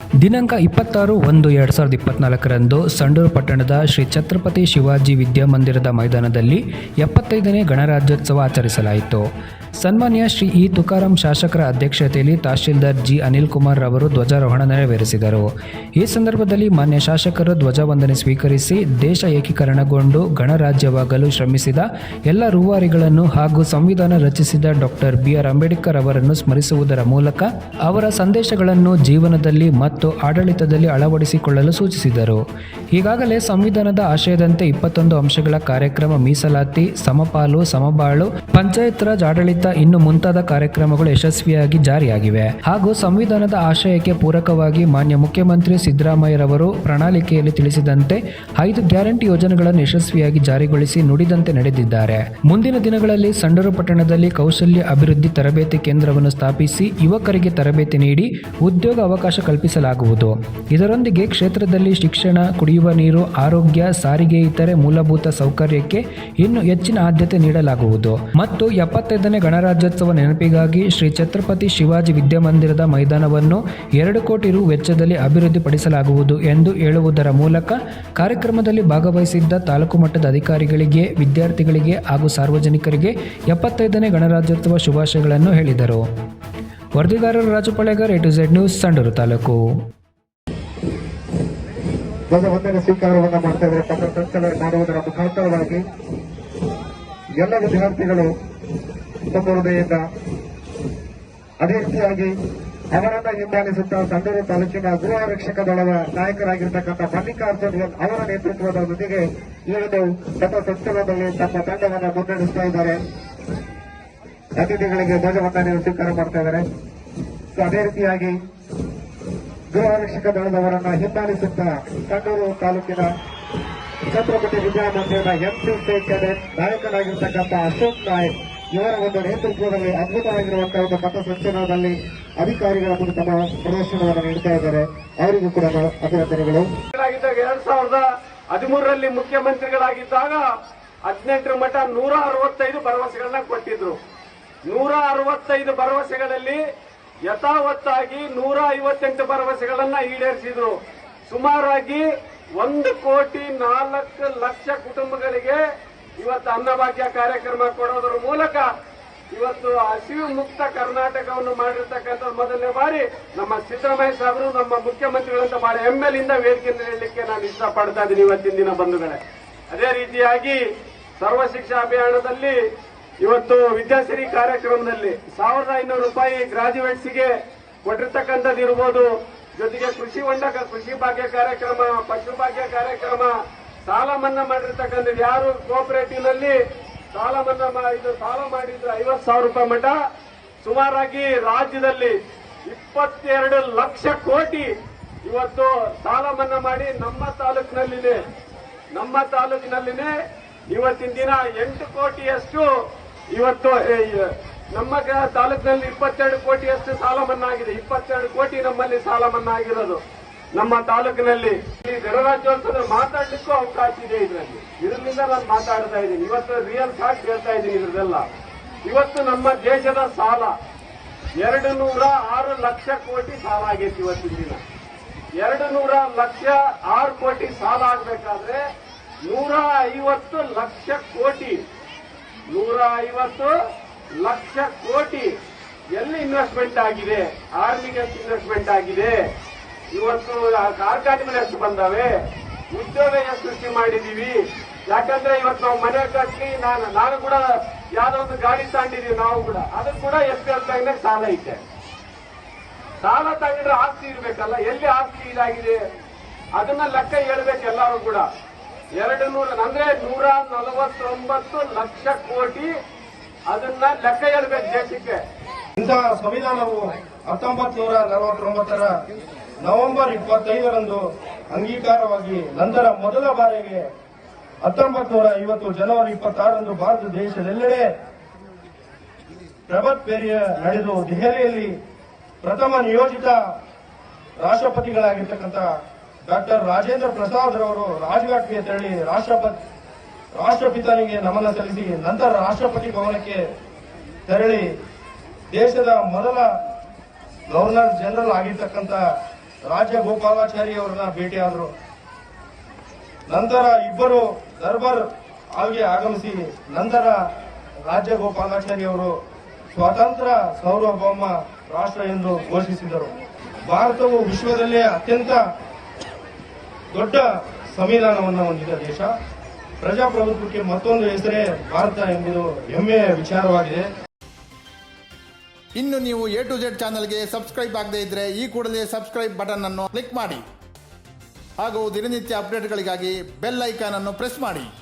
ದಿನಾಂಕ ಇಪ್ಪತ್ತಾರು ಒಂದು ಎರಡು ಸಾವಿರದ ಇಪ್ಪತ್ನಾಲ್ಕರಂದು ಸಂಡೂರು ಪಟ್ಟಣದ ಶ್ರೀ ಛತ್ರಪತಿ ಶಿವಾಜಿ ವಿದ್ಯಾಮಂದಿರದ ಮೈದಾನದಲ್ಲಿ ಎಪ್ಪತ್ತೈದನೇ ಗಣರಾಜ್ಯೋತ್ಸವ ಆಚರಿಸಲಾಯಿತು. ಸನ್ಮಾನ್ಯ ಶ್ರೀ ಇ ತುಕಾರಾಂ ಶಾಸಕರ ಅಧ್ಯಕ್ಷತೆಯಲ್ಲಿ ತಹಶೀಲ್ದಾರ್ ಜಿ ಅನಿಲ್ ಕುಮಾರ್ ಅವರು ಧ್ವಜಾರೋಹಣ ನೆರವೇರಿಸಿದರು. ಈ ಸಂದರ್ಭದಲ್ಲಿ ಮಾನ್ಯ ಶಾಸಕರು ಧ್ವಜವಂದನೆ ಸ್ವೀಕರಿಸಿ ದೇಶ ಏಕೀಕರಣಗೊಂಡು ಗಣರಾಜ್ಯವಾಗಲು ಶ್ರಮಿಸಿದ ಎಲ್ಲ ರೂವಾರಿಗಳನ್ನು ಹಾಗೂ ಸಂವಿಧಾನ ರಚಿಸಿದ ಡಾಕ್ಟರ್ ಬಿ ಆರ್ ಅಂಬೇಡ್ಕರ್ ಅವರನ್ನು ಸ್ಮರಿಸುವುದರ ಮೂಲಕ ಅವರ ಸಂದೇಶಗಳನ್ನು ಜೀವನದಲ್ಲಿ ಮತ್ತು ಆಡಳಿತದಲ್ಲಿ ಅಳವಡಿಸಿಕೊಳ್ಳಲು ಸೂಚಿಸಿದರು. ಈಗಾಗಲೇ ಸಂವಿಧಾನದ ಆಶಯದಂತೆ ಇಪ್ಪತ್ತೊಂದು ಅಂಶಗಳ ಕಾರ್ಯಕ್ರಮ ಮೀಸಲಾತಿ, ಸಮಪಾಲು, ಸಮಬಾಳು, ಪಂಚಾಯತ್ ರಾಜ್ ಆಡಳಿತ ಇನ್ನು ಮುಂತಾದ ಕಾರ್ಯಕ್ರಮಗಳು ಯಶಸ್ವಿಯಾಗಿ ಜಾರಿಯಾಗಿವೆ. ಹಾಗೂ ಸಂವಿಧಾನದ ಆಶಯಕ್ಕೆ ಪೂರಕವಾಗಿ ಮಾನ್ಯ ಮುಖ್ಯಮಂತ್ರಿ ಸಿದ್ದರಾಮಯ್ಯರವರು ಪ್ರಣಾಳಿಕೆಯಲ್ಲಿ ತಿಳಿಸಿದಂತೆ ಐದು ಗ್ಯಾರಂಟಿ ಯೋಜನೆಗಳನ್ನು ಯಶಸ್ವಿಯಾಗಿ ಜಾರಿಗೊಳಿಸಿ ನುಡಿದಂತೆ ನಡೆದಿದ್ದಾರೆ. ಮುಂದಿನ ದಿನಗಳಲ್ಲಿ ಸಂಡೂರು ಪಟ್ಟಣದಲ್ಲಿ ಕೌಶಲ್ಯ ಅಭಿವೃದ್ಧಿ ತರಬೇತಿ ಕೇಂದ್ರವನ್ನು ಸ್ಥಾಪಿಸಿ ಯುವಕರಿಗೆ ತರಬೇತಿ ನೀಡಿ ಉದ್ಯೋಗ ಅವಕಾಶ ಕಲ್ಪಿಸಲಾಗುವುದು ಇದರೊಂದಿಗೆ ಕ್ಷೇತ್ರದಲ್ಲಿ ಶಿಕ್ಷಣ, ಕುಡಿಯುವ ನೀರು, ಆರೋಗ್ಯ, ಸಾರಿಗೆ ಇತರೆ ಮೂಲಭೂತ ಸೌಕರ್ಯಕ್ಕೆ ಇನ್ನು ಹೆಚ್ಚಿನ ಆದ್ಯತೆ ನೀಡಲಾಗುವುದು. ಮತ್ತು ಎಪ್ಪತ್ತೈದನೇ ಗಣರಾಜ್ಯೋತ್ಸವ ನೆನಪಿಗಾಗಿ ಶ್ರೀ ಛತ್ರಪತಿ ಶಿವಾಜಿ ವಿದ್ಯಾಮಂದಿರದ ಮೈದಾನವನ್ನು ಎರಡು ಕೋಟಿ ರು ವೆಚ್ಚದಲ್ಲಿ ಅಭಿವೃದ್ಧಿಪಡಿಸಲಾಗುವುದು ಎಂದು ಹೇಳುವುದರ ಮೂಲಕ ಕಾರ್ಯಕ್ರಮದಲ್ಲಿ ಭಾಗವಹಿಸಿದ್ದ ತಾಲೂಕು ಮಟ್ಟದ ಅಧಿಕಾರಿಗಳಿಗೆ, ವಿದ್ಯಾರ್ಥಿಗಳಿಗೆ ಹಾಗೂ ಸಾರ್ವಜನಿಕರಿಗೆ ಎಪ್ಪತ್ತೈದನೇ ಗಣರಾಜ್ಯೋತ್ಸವ ಶುಭಾಶಯಗಳನ್ನು ಹೇಳಿದರು. ವರದಿಗಾರರು Raju Palegar, A to Z news, Sandur taluk. ಧ್ವಜವಂದನೆ ಸ್ವೀಕಾರವನ್ನು ಮಾಡ್ತಾ ಇದ್ದಾರೆ. ಸಂಚಲನ ಮಾಡುವುದರ ಮುಖಾಂತರವಾಗಿ ಎಲ್ಲ ವಿದ್ಯಾರ್ಥಿಗಳು ತಮ್ಮ ಹೃದಯದಿಂದ ಅದೇ ರೀತಿಯಾಗಿ ಅವರನ್ನ ಹಿಂಬಾಲಿಸುತ್ತಾ ಸಂಡೂರು ತಾಲೂಕಿನ ಗೃಹ ರಕ್ಷಕ ದಳದ ನಾಯಕರಾಗಿರ್ತಕ್ಕಂಥ ಮಲ್ಲಿಕಾರ್ಜುನ್ ಅವರ ನೇತೃತ್ವದೊಂದಿಗೆ ಈ ಒಂದು ಪಥ ಸಂಚಲನದಲ್ಲಿ ತಮ್ಮ ತಂಡವನ್ನು ಮುನ್ನಡೆಸ್ತಾ ಇದ್ದಾರೆ. ಅತಿಥಿಗಳಿಗೆ ಧ್ವಜವಂದನೆ ಸ್ವೀಕಾರ ಮಾಡ್ತಾ ಇದ್ದಾರೆ. ಸೊ ಅದೇ ರೀತಿಯಾಗಿ ಗೃಹ ರಕ್ಷಕ ದಳದವರನ್ನ ಹಿಂಬಾಲಿಸುತ್ತಾ ಕಣ್ಣೂರು ತಾಲೂಕಿನ ಛತ್ರಪತಿ ವಿದ್ಯಾಮಂದಿರದ ಎಂಸಿಸಿ ಕ್ಯಾಡೆಟ್ ನಾಯಕನಾಗಿರ್ತಕ್ಕಂಥ ಅಶೋಕ್ ನಾಯಕ್ ಇವರ ಒಂದು ನೇತೃತ್ವದಲ್ಲಿ ಅದ್ಭುತವಾಗಿರುವಂತಹ ಒಂದು ಪಥ ಸಂಚಲನದಲ್ಲಿ ಅಧಿಕಾರಿಗಳ ತಮ್ಮ ಪ್ರದರ್ಶನವನ್ನು ನೀಡ್ತಾ ಇದ್ದಾರೆ. ಅವರಿಗೂ ಕೂಡ ಅಭಿನಂದನೆಗಳು. ಎರಡ್ ಸಾವಿರದ ಹದಿಮೂರರಲ್ಲಿ ಮುಖ್ಯಮಂತ್ರಿಗಳಾಗಿದ್ದಾಗ ಹದಿನೆಂಟರ ಮಟ್ಟ ನೂರ ಅರವತ್ತೈದು ಭರವಸೆಗಳನ್ನ ಕೊಟ್ಟಿದ್ರು. ನೂರ ಅರವತ್ತೈದು ಭರವಸೆಗಳಲ್ಲಿ ಯಥಾವತ್ತಾಗಿ ನೂರ ಐವತ್ತೆಂಟು ಭರವಸೆಗಳನ್ನ ಈಡೇರಿಸಿದ್ರು. ಸುಮಾರಾಗಿ ಒಂದು ಕೋಟಿ ನಾಲ್ಕು ಲಕ್ಷ ಕುಟುಂಬಗಳಿಗೆ ಇವತ್ತು ಅನ್ನಭಾಗ್ಯ ಕಾರ್ಯಕ್ರಮ ಕೊಡೋದ್ರ ಮೂಲಕ ಇವತ್ತು ಹಸಿವು ಮುಕ್ತ ಕರ್ನಾಟಕವನ್ನು ಮಾಡಿರ್ತಕ್ಕಂಥ ಮೊದಲನೇ ಬಾರಿ ನಮ್ಮ ಸಿದ್ದರಾಮಯ್ಯ ಸಾಹೇಬರು, ನಮ್ಮ ಮುಖ್ಯಮಂತ್ರಿಗಳಂತ ಬಹಳ ಹೆಮ್ಮೆಲಿಂದ ವೇದಿಕೆ ನೀಡಲಿಕ್ಕೆ ನಾನು ಇಷ್ಟಪಡ್ತಾ ಇದ್ದೀನಿ ಇವತ್ತಿನ ದಿನ ಬಂಧುಗಳೇ. ಅದೇ ರೀತಿಯಾಗಿ ಸರ್ವ ಶಿಕ್ಷಾ ಅಭಿಯಾನದಲ್ಲಿ ಇವತ್ತು ವಿದ್ಯಾಸಿರಿ ಕಾರ್ಯಕ್ರಮದಲ್ಲಿ ಸಾವಿರದ ಐನೂರು ರೂಪಾಯಿ ಗ್ರಾಜುಯೇಟ್ಸ್ಗೆ ಕೊಟ್ಟಿರ್ತಕ್ಕಂಥದ್ದು ಇರ್ಬೋದು. ಜೊತೆಗೆ ಕೃಷಿ ಹೊಂಡ ಕೃಷಿ ಭಾಗ್ಯ ಕಾರ್ಯಕ್ರಮ, ಪಶು ಭಾಗ್ಯ ಕಾರ್ಯಕ್ರಮ, ಸಾಲ ಮನ್ನಾ ಮಾಡಿರ್ತಕ್ಕಂಥದ್ದು ಯಾರು ಕೋಆಪರೇಟಿವ್ನಲ್ಲಿ ಸಾಲ ಮನ್ನಾ ಮಾಡಿದ್ರು ಸಾಲ ಮಾಡಿದ್ರು ಐವತ್ತು ಸಾವಿರ ರೂಪಾಯಿ ಮಠ. ಸುಮಾರಾಗಿ ರಾಜ್ಯದಲ್ಲಿ ಇಪ್ಪತ್ತೆರಡು ಲಕ್ಷ ಕೋಟಿ ಇವತ್ತು ಸಾಲ ಮನ್ನಾ ಮಾಡಿ ನಮ್ಮ ತಾಲೂಕಿನಲ್ಲಿದೆ ನಮ್ಮ ತಾಲೂಕಿನಲ್ಲಿನೇ ಇವತ್ತಿನ ದಿನ ಎಂಟು ಕೋಟಿಯಷ್ಟು ಇವತ್ತು ನಮ್ಮ ತಾಲೂಕಿನಲ್ಲಿ ಇಪ್ಪತ್ತೆರಡು ಕೋಟಿಯಷ್ಟು ಸಾಲ ಮನ್ನಾ ಆಗಿದೆ ಇಪ್ಪತ್ತೆರಡು ಕೋಟಿ ನಮ್ಮಲ್ಲಿ ಸಾಲ ಮನ್ನಾ ಆಗಿರೋದು ನಮ್ಮ ತಾಲೂಕಿನಲ್ಲಿ ಗಣರಾಜ್ಯೋತ್ಸವ ಮಾತಾಡ್ಲಿಕ್ಕೂ ಅವಕಾಶ ಇದೆ ಇದರಲ್ಲಿ. ಇದರಿಂದ ನಾನು ಮಾತಾಡ್ತಾ ಇದ್ದೀನಿ. ಇವತ್ತು ರಿಯಲ್ ಫ್ಯಾಕ್ಟ್ ಹೇಳ್ತಾ ಇದ್ದೀನಿ ಇದ್ರದೆಲ್ಲ ಇವತ್ತು ನಮ್ಮ ದೇಶದ ಸಾಲ ಎರಡು ನೂರ ಆರು ಲಕ್ಷ ಕೋಟಿ ಸಾಲ ಆಗೈತಿ ಇವತ್ತಿನ ದಿನ. ಎರಡು ನೂರ ಲಕ್ಷ ಆರು ಕೋಟಿ ಸಾಲ ಆಗಬೇಕಾದ್ರೆ ನೂರ ಐವತ್ತು ಲಕ್ಷ ಕೋಟಿ ನೂರ ಐವತ್ತು ಲಕ್ಷ ಕೋಟಿ ಎಲ್ಲಿ ಇನ್ವೆಸ್ಟ್ಮೆಂಟ್ ಆಗಿದೆ? ಆರ್ಮಿಗೆ ಎಷ್ಟು ಇನ್ವೆಸ್ಟ್ಮೆಂಟ್ ಆಗಿದೆ? ಇವತ್ತು ಕಾರ್ಖಾನೆಗಳು ಎಷ್ಟು ಬಂದಾವೆ? ಉದ್ಯೋಗ ಎಷ್ಟು ಸೃಷ್ಟಿ ಮಾಡಿದೀವಿ? ಯಾಕಂದ್ರೆ ಇವತ್ತು ನಾವು ಮನೆ ಕಟ್ಟಿ ನಾನು ನಾನು ಕೂಡ ಯಾವ್ದೋ ಒಂದು ಗಾಡಿ ತಗೊಂಡಿದೀವಿ ನಾವು ಕೂಡ. ಅದು ಕೂಡ ಎಷ್ಟು ಬ್ಯಾಂಕ್ ಸಾಲ ಐತೆ. ಸಾಲ ತಗೊಂಡ್ರೆ ಆಸ್ತಿ ಇರ್ಬೇಕಲ್ಲ, ಎಲ್ಲಿ ಆಸ್ತಿ ಇದಾಗಿದೆ? ಅದನ್ನ ಲೆಕ್ಕ ಹೇಳ್ಬೇಕು ಎಲ್ಲರೂ ಕೂಡ. ಎರಡು ನೂರ ಅಂದ್ರೆ ನೂರ ನಲವತ್ತೊಂಬತ್ತು ಲಕ್ಷ ಕೋಟಿ ಅದನ್ನ ಲೆಕ್ಕ ಹೇಳ್ಬೇಕು ದೇಶಕ್ಕೆ. ಇಂತಹ ಸಂವಿಧಾನವು ಹತ್ತೊಂಬತ್ ನೂರ ನಲವತ್ತೊಂಬತ್ತರ ನವೆಂಬರ್ ಇಪ್ಪತ್ತೈದರಂದು ಅಂಗೀಕಾರವಾಗಿ ನಂತರ ಮೊದಲ ಬಾರಿಗೆ ಹತ್ತೊಂಬತ್ ನೂರ ಐವತ್ತು ಜನವರಿ ಇಪ್ಪತ್ತಾರರಂದು ಭಾರತ ದೇಶದೆಲ್ಲೆಡೆ ಪ್ರಭತ್ ಪೇರಿಯ ನಡೆದು ದೆಹಲಿಯಲ್ಲಿ ಪ್ರಥಮ ನಿಯೋಜಿತ ರಾಷ್ಟ್ರಪತಿಗಳಾಗಿರ್ತಕ್ಕಂಥ ಡಾಕ್ಟರ್ ರಾಜೇಂದ್ರ ಪ್ರಸಾದ್ ರವರು ರಾಜ್ಘಾಟ್ಗೆ ತೆರಳಿ ರಾಷ್ಟ್ರಪತಿ ರಾಷ್ಟ್ರಪಿತನಿಗೆ ನಮನ ಸಲ್ಲಿಸಿ ನಂತರ ರಾಷ್ಟ್ರಪತಿ ಭವನಕ್ಕೆ ತೆರಳಿ ದೇಶದ ಮೊದಲ ಗವರ್ನರ್ ಜನರಲ್ ಆಗಿರ್ತಕ್ಕಂಥ ರಾಜ್ಯ ಗೋಪಾಲಾಚಾರಿ ಅವರನ್ನ ಭೇಟಿಯಾದರು. ನಂತರ ಇಬ್ಬರು ದರ್ಬಾರ್ ಆಗಿ ಆಗಮಿಸಿ ನಂತರ ರಾಜ್ಯ ಗೋಪಾಲಾಚಾರಿ ಅವರು ಸ್ವತಂತ್ರ ಸಾರ್ವಭೌಮ ರಾಷ್ಟ್ರ ಎಂದು ಘೋಷಿಸಿದರು. ಭಾರತವು ವಿಶ್ವದಲ್ಲೇ ಅತ್ಯಂತ ದೊಡ್ಡ ಸಂವಿಧಾನವನ್ನು ಹೊಂದಿದ ದೇಶ. ಪ್ರಜಾಪ್ರಭುತ್ವಕ್ಕೆ ಮತ್ತೊಂದು ಹೆಸರೇ ಭಾರತ ಎಂಬುದು ಹೆಮ್ಮೆಯ ವಿಚಾರವಾಗಿದೆ. ಇನ್ನು ನೀವು ಎ ಟು ಜೆಡ್ ಚಾನಲ್ಗೆ ಸಬ್ಸ್ಕ್ರೈಬ್ ಆಗದೇ ಇದ್ದರೆ ಈ ಕೂಡಲೇ ಸಬ್ಸ್ಕ್ರೈಬ್ ಬಟನ್ ಅನ್ನು ಕ್ಲಿಕ್ ಮಾಡಿ. ಹಾಗೂ ದಿನನಿತ್ಯ ಅಪ್ಡೇಟ್ಗಳಿಗಾಗಿ ಬೆಲ್ ಐಕಾನ್ ಅನ್ನು ಪ್ರೆಸ್ ಮಾಡಿ.